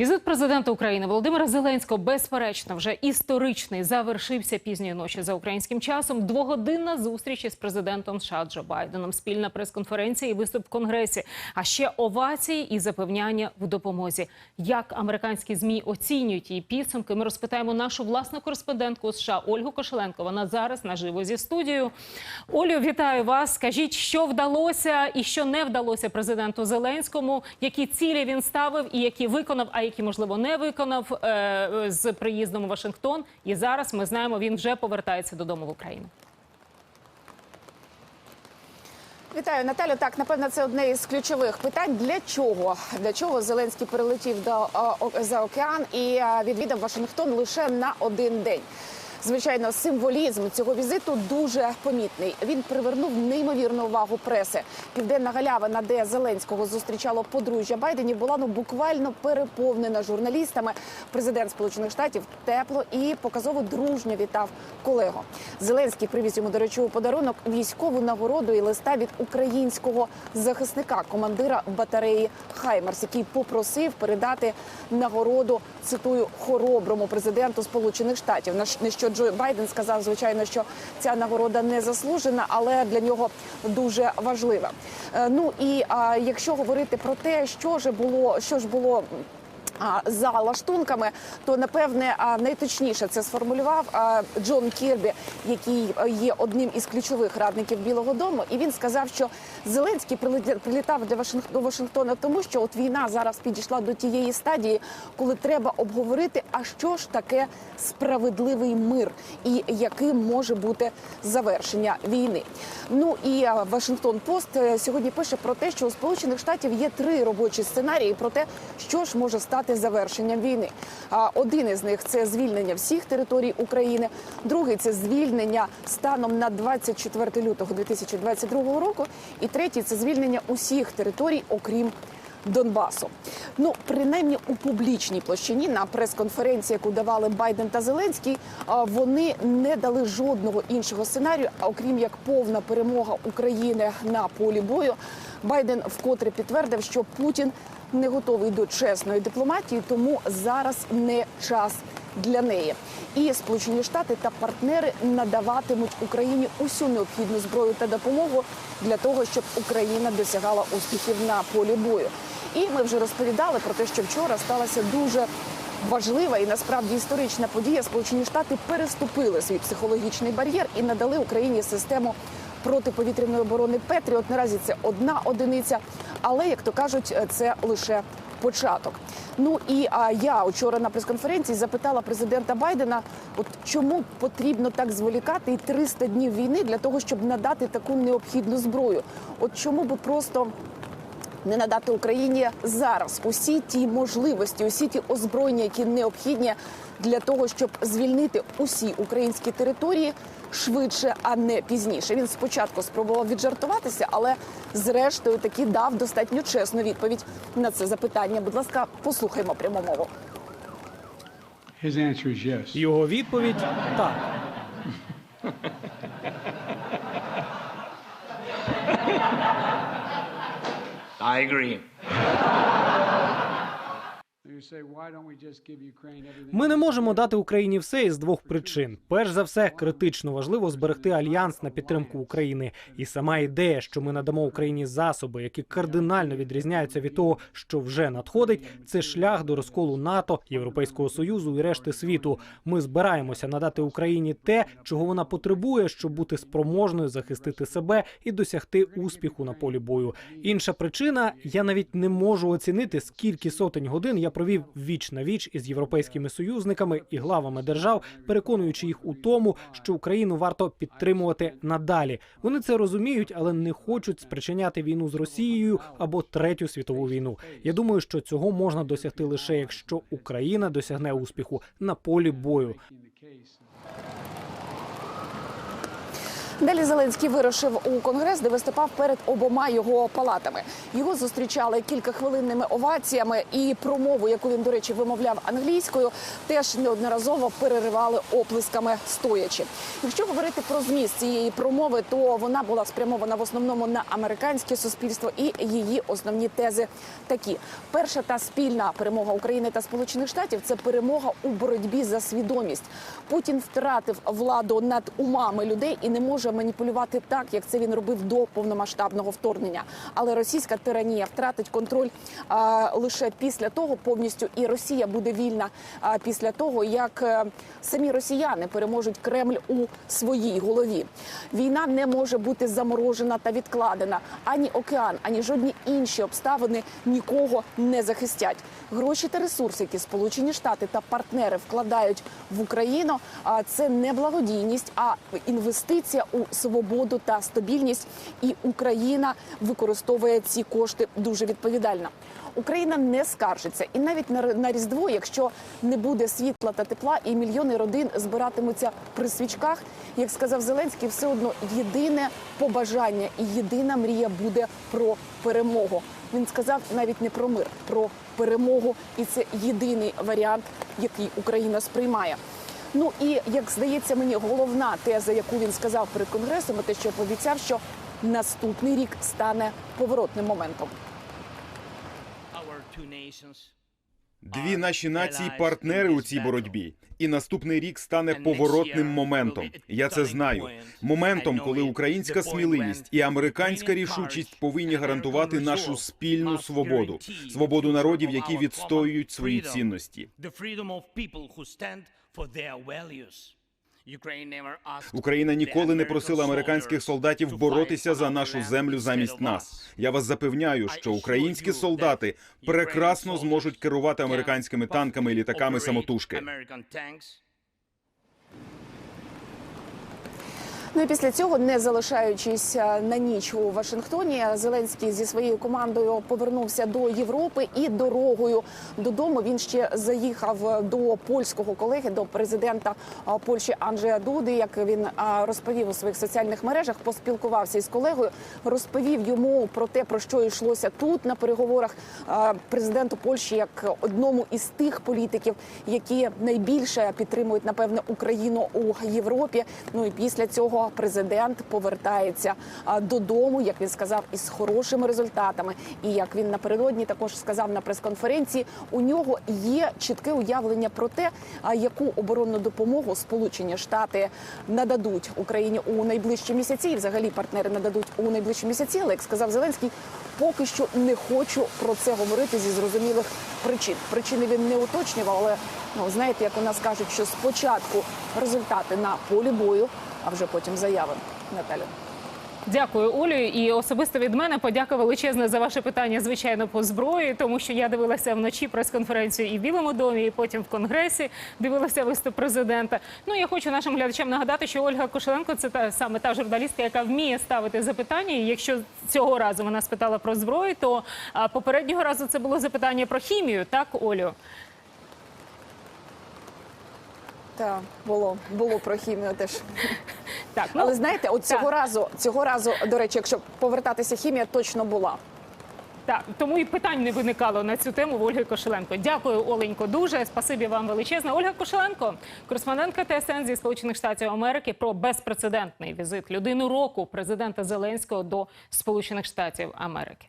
Візит президента України Володимира Зеленського безперечно вже історичний завершився пізньої ночі за українським часом. Двогодинна зустріч із президентом США Джо Байденом, спільна прес-конференція і виступ в конгресі. А ще овації і запевняння в допомозі. Як американські змі оцінюють її підсумки? Ми розпитаємо нашу власну кореспондентку США Ольгу Кошеленко. Вона зараз наживо зі студією. Олю, вітаю вас. Скажіть, що вдалося і що не вдалося президенту Зеленському, які цілі він ставив і які виконав, а які можливо не виконав е, з приїздом у Вашингтон. І зараз ми знаємо, він вже повертається додому в Україну. Вітаю, Наталю. Так, напевно, це одне із ключових питань. Для чого? Для чого Зеленський прилетів до о- за океан і відвідав Вашингтон лише на один день? Звичайно, символізм цього візиту дуже помітний. Він привернув неймовірну увагу преси. Південна галявина, де Зеленського зустрічало подружжя Байденів, була ну буквально переповнена журналістами. Президент Сполучених Штатів тепло і показово дружньо вітав колегу. Зеленський привіз йому, до речі, у подарунок військову нагороду і листа від українського захисника, командира батареї Хаймерс, який попросив передати нагороду цитую хороброму президенту Сполучених Штатів. На на що Джо Байден сказав, звичайно, що ця нагорода не заслужена, але для нього дуже важлива. Е, Ну і якщо говорити про те, що ж було, що ж було. За лаштунками, то напевне найточніше це сформулював Джон Кірбі, який є одним із ключових радників Білого Дому. І він сказав, що Зеленський прилітав до Вашингтона, тому що от війна зараз підійшла до тієї стадії, коли треба обговорити, а що ж таке справедливий мир і яким може бути завершення війни. Ну і Вашингтон Пост е, сьогодні пише про те, що у Сполучених Штатів є три робочі сценарії про те, що ж може стати завершенням війни. А один із них це звільнення всіх територій України. Другий це звільнення станом на 24 лютого 2022 року. І третій це звільнення усіх територій, окрім Донбасу. Ну, принаймні у публічній площині на прес-конференції, яку давали Байден та Зеленський, вони не дали жодного іншого сценарію, окрім як повна перемога України на полі бою. Байден вкотре підтвердив, що Путін не готовий до чесної дипломатії, тому зараз не час для неї. І Сполучені Штати та партнери надаватимуть Україні усю необхідну зброю та допомогу для того, щоб Україна досягала успіхів на полі бою. І ми вже розповідали про те, що вчора сталася дуже важлива і насправді історична подія. Сполучені Штати переступили свій психологічний бар'єр і надали Україні систему протиповітряної оборони Петріот. Наразі це одна одиниця, але як то кажуть, це лише початок. Ну і а я вчора на прес-конференції запитала президента Байдена, от чому потрібно так зволікати і 300 днів війни для того, щоб надати таку необхідну зброю. От чому би просто не надати Україні зараз усі ті можливості, усі ті озброєння, які необхідні для того, щоб звільнити усі українські території швидше, а не пізніше. Він спочатку спробував віджартуватися, але зрештою таки дав достатньо чесну відповідь на це запитання. Будь ласка, послухаймо пряму мову. Його відповідь так. I agree. Ми не можемо дати Україні все із двох причин. Перш за все, критично важливо зберегти альянс на підтримку України. І сама ідея, що ми надамо Україні засоби, які кардинально відрізняються від того, що вже надходить, це шлях до розколу НАТО, Європейського союзу і решти світу. Ми збираємося надати Україні те, чого вона потребує, щоб бути спроможною захистити себе і досягти успіху на полі бою. Інша причина я навіть не можу оцінити, скільки сотень годин я провів віч на віч із європейськими союзниками і главами держав, переконуючи їх у тому, що Україну варто підтримувати надалі. Вони це розуміють, але не хочуть спричиняти війну з Росією або третю світову війну. Я думаю, що цього можна досягти лише якщо Україна досягне успіху на полі бою. Далі Зеленський вирушив у конгрес, де виступав перед обома його палатами. Його зустрічали кількахвилинними оваціями, і промову, яку він, до речі, вимовляв англійською, теж неодноразово переривали оплесками стоячи. Якщо говорити про зміст цієї промови, то вона була спрямована в основному на американське суспільство, і її основні тези такі: перша та спільна перемога України та Сполучених Штатів це перемога у боротьбі за свідомість. Путін втратив владу над умами людей і не може маніпулювати так, як це він робив до повномасштабного вторгнення. Але російська тиранія втратить контроль а, лише після того, повністю і Росія буде вільна а, після того, як е, самі росіяни переможуть Кремль у своїй голові. Війна не може бути заморожена та відкладена. Ані океан, ані жодні інші обставини нікого не захистять. Гроші та ресурси, які Сполучені Штати та партнери вкладають в Україну, а це не благодійність, а інвестиція у свободу та стабільність. І Україна використовує ці кошти дуже відповідально. Україна не скаржиться, і навіть на, на різдво, якщо не буде світла та тепла, і мільйони родин збиратимуться при свічках, як сказав Зеленський, все одно єдине побажання і єдина мрія буде про перемогу. Він сказав навіть не про мир, про перемогу, і це єдиний варіант, який Україна сприймає. Ну і як здається мені, головна теза, яку він сказав перед конгресом, те, що пообіцяв, що наступний рік стане поворотним моментом. Дві наші нації партнери у цій боротьбі, і наступний рік стане поворотним моментом. Я це знаю. Моментом, коли українська сміливість і американська рішучість повинні гарантувати нашу спільну свободу, свободу народів, які відстоюють свої цінності. Україна ніколи не просила американських солдатів боротися за нашу землю замість нас. Я вас запевняю, що українські солдати прекрасно зможуть керувати американськими танками і літаками самотужки. Ну і після цього, не залишаючись е, на ніч у Вашингтоні, Зеленський зі своєю командою повернувся до Європи і дорогою додому він ще заїхав до польського колеги, до президента е, Польщі Анджея Дуди. Як він е, розповів у своїх соціальних мережах, поспілкувався із колегою, розповів йому про те, про що йшлося тут на переговорах президенту Польщі як одному із тих політиків, які найбільше підтримують напевне Україну у Європі. Ну і після цього президент повертається додому, як він сказав, із хорошими результатами. І як він напередодні також сказав на прес-конференції, у нього є чітке уявлення про те, яку оборонну допомогу Сполучені Штати нададуть Україні у найближчі місяці. І взагалі партнери нададуть у найближчі місяці. Але як сказав Зеленський, поки що не хочу про це говорити зі зрозумілих причин. Причини він не уточнював, але ну знаєте, як у нас кажуть, що спочатку результати на полі бою, а вже потім заяви. Наталя. Дякую, Олю. І особисто від мене подяка величезна за ваше питання, звичайно, по зброї, тому що я дивилася вночі прес-конференцію і в Білому домі, і потім в Конгресі дивилася виступ президента. Ну я хочу нашим глядачам нагадати, що Ольга Кошеленко це та саме та журналістка, яка вміє ставити запитання. І якщо цього разу вона спитала про зброю, то а, попереднього разу це було запитання про хімію, так, Олю? Та було було про хімію теж. Так, ну, Але знаєте, от цього так. разу, цього разу, до речі, якщо повертатися, хімія точно була. Так, тому і питань не виникало на цю тему в Ольги Кошеленко. Дякую, Оленько, дуже. Спасибі вам величезне. Ольга Кошеленко, кореспондентка ТСН зі Сполучених Штатів Америки про безпрецедентний візит людини року президента Зеленського до Сполучених Штатів Америки.